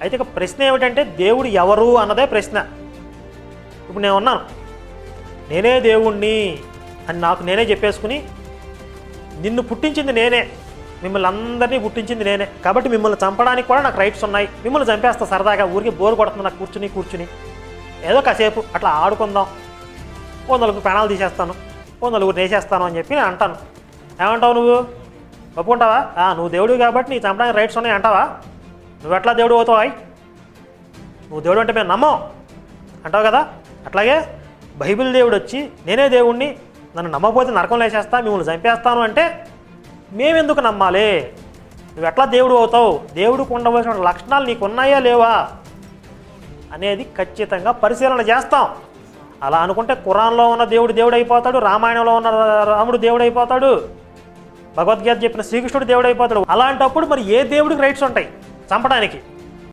అయితే ఇక ప్రశ్న ఏమిటంటే దేవుడు ఎవరు అన్నదే ప్రశ్న. ఇప్పుడు నేను ఉన్నాను. నేనే దేవుణ్ణి అని నాకు నేనే చెప్పేసుకుని నిన్ను పుట్టించింది నేనే. మిమ్మల్ని అందరినీ పుట్టించింది నేనే. కాబట్టి మిమ్మల్ని చంపడానికి కూడా నాకు రైట్స్ ఉన్నాయి. మిమ్మల్ని చంపేస్తా సరదాగా. ఊరికి బోర్ కొడుతుంది నాకు కూర్చుని కూర్చుని. ఏదో కాసేపు అట్లా ఆడుకుందాం. ఓ నలుగురు ప్రాణాలు తీసేస్తాను. ఓ నలుగురు నేసేస్తాను అని చెప్పి నేను అంటాను. ఏమంటావు నువ్వు? ఒప్పుకుంటావా? "ఆ, నువ్వు దేవుడు కాబట్టి నీ చంపడానికి రైట్స్ ఉన్నాయి అంటావా? నువ్వు ఎట్లా దేవుడు అవుతావు నువ్వు దేవుడు అంటే మేము నమ్మం. అంటావు కదా? అట్లాగే బైబిల్ దేవుడు వచ్చి నేనే దేవుణ్ణి నన్ను నమ్మకపోతే నరకం లేచేస్తా మిమ్మల్ని చంపేస్తాను అంటే మేమెందుకు నమ్మాలి? నువ్వు ఎట్లా దేవుడు అవుతావు? దేవుడికి ఉండవలసిన లక్షణాలు నీకు ఉన్నాయా లేవా? అనేది ఖచ్చితంగా పరిశీలన చేస్తాం. అలా అనుకుంటే కురాన్లో ఉన్న దేవుడు దేవుడు అయిపోతాడు రామాయణంలో ఉన్న రాముడు దేవుడు అయిపోతాడు భగవద్గీత చెప్పిన శ్రీకృష్ణుడు దేవుడు అయిపోతాడు అలాంటప్పుడు మరి ఏ దేవుడికి రైట్స్ ఉంటాయి? చంపడానికి.